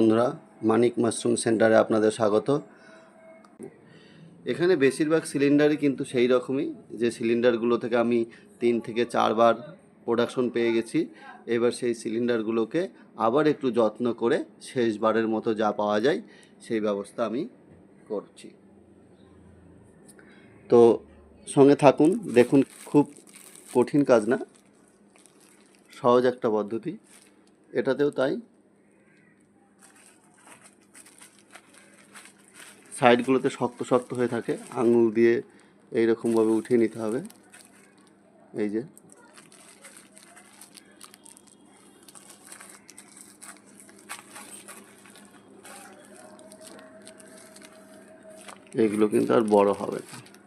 বন্ধুরা, মানিক মাশরুম সেন্টারে আপনাদের স্বাগত। এখানে বেশিরভাগ সিলিন্ডারই কিন্তু সেই রকমই, যে সিলিন্ডারগুলো থেকে আমি তিন থেকে চারবার প্রোডাকশন পেয়ে গেছি। এবার সেই সিলিন্ডারগুলোকে আবার একটু যত্ন করে শেষবারের মতো যা পাওয়া যায়, সেই ব্যবস্থা আমি করছি। তো সঙ্গে থাকুন, দেখুন খুব কঠিন কাজ না, সহজ একটা পদ্ধতি। এটাতেও তাই। সাইডগুলোতে শক্ত শক্ত হয়ে থাকে, আঙুল দিয়ে এইরকমভাবে উঠিয়ে নিতে হবে। এই যে। এগুলো কিন্তু আর বড় হবে না।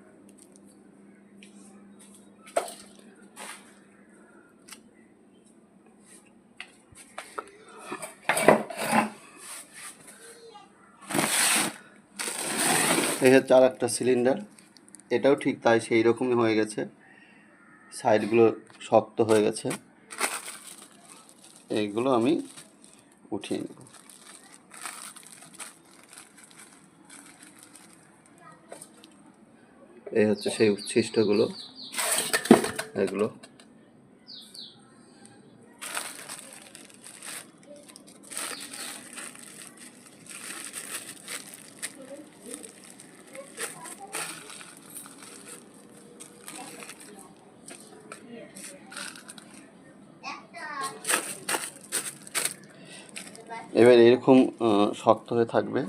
এই হচ্ছে আর একটা সিলিন্ডার এটাও ঠিক তাই সেই রকমই হয়ে গেছে। সাইডগুলো শক্ত হয়ে গেছে। এইগুলো আমি উঠিয়ে নেব। এই হচ্ছে সেই উচ্ছিষ্টগুলো। এগুলো এবার এরকম শক্ত হয়ে থাকবে।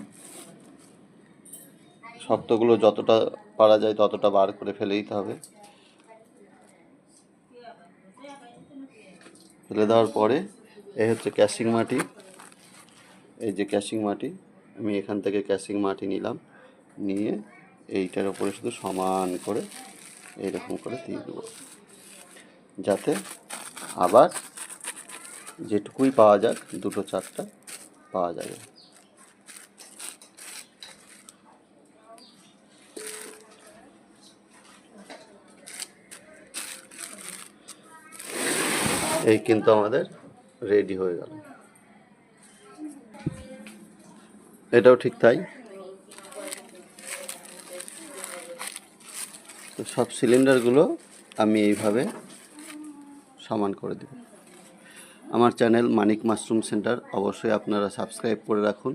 শক্তগুলো যতটা পারা যায় ততটা বার করে ফেলে দিতে হবে। ফেলে দেওয়ার পরে এই হচ্ছে ক্যাশিং মাটি। এই যে ক্যাশিং মাটি, আমি এখান থেকে ক্যাশিং মাটি নিলাম। নিয়ে এইটার উপরে শুধু সমান করে এইরকম করে দিয়ে দেবো। যাতে আবার যেটুকুই পাওয়া যাক, দুটো চারটা পাওয়া যাবে। এই কিন্তু আমাদের রেডি হয়ে গেল। এটাও ঠিক তাই। তো সব সিলিন্ডারগুলো আমি এইভাবে সমান করে দেব। আমার চ্যানেল মানিক মাশরুম সেন্টার অবশ্যই আপনারা সাবস্ক্রাইব করে রাখুন।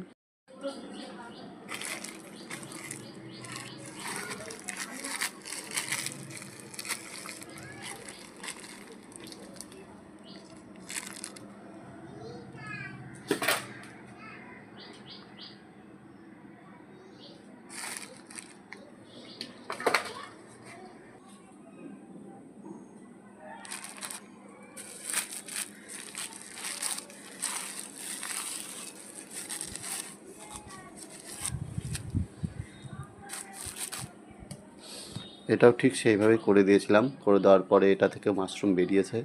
এটাও ঠিক সেইভাবে করে দিয়েছিলাম। করে দেওয়ার পরে এটা থেকে মাশরুম বেরিয়েছে।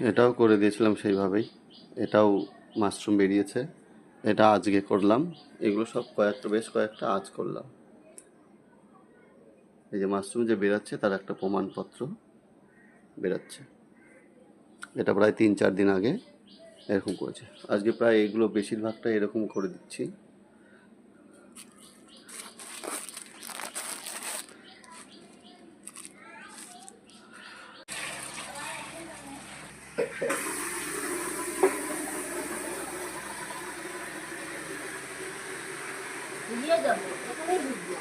এটাও করে দিয়েছিলাম সেইভাবেই। এটাও মাশরুম বেরিয়েছে। এটা আজকে করলাম। এগুলো সব কয়েকটা, বেশ কয়েকটা আজ করলাম। এই যে মাশরুম যে বেরাচ্ছে, তার একটা প্রমাণপত্র বেরাচ্ছে। এটা প্রায় তিন চার দিন আগে এরকম করেছে। আজকে প্রায় এগুলো বেশিরভাগটা এরকম করে দিচ্ছি। Video daw. Ito may video.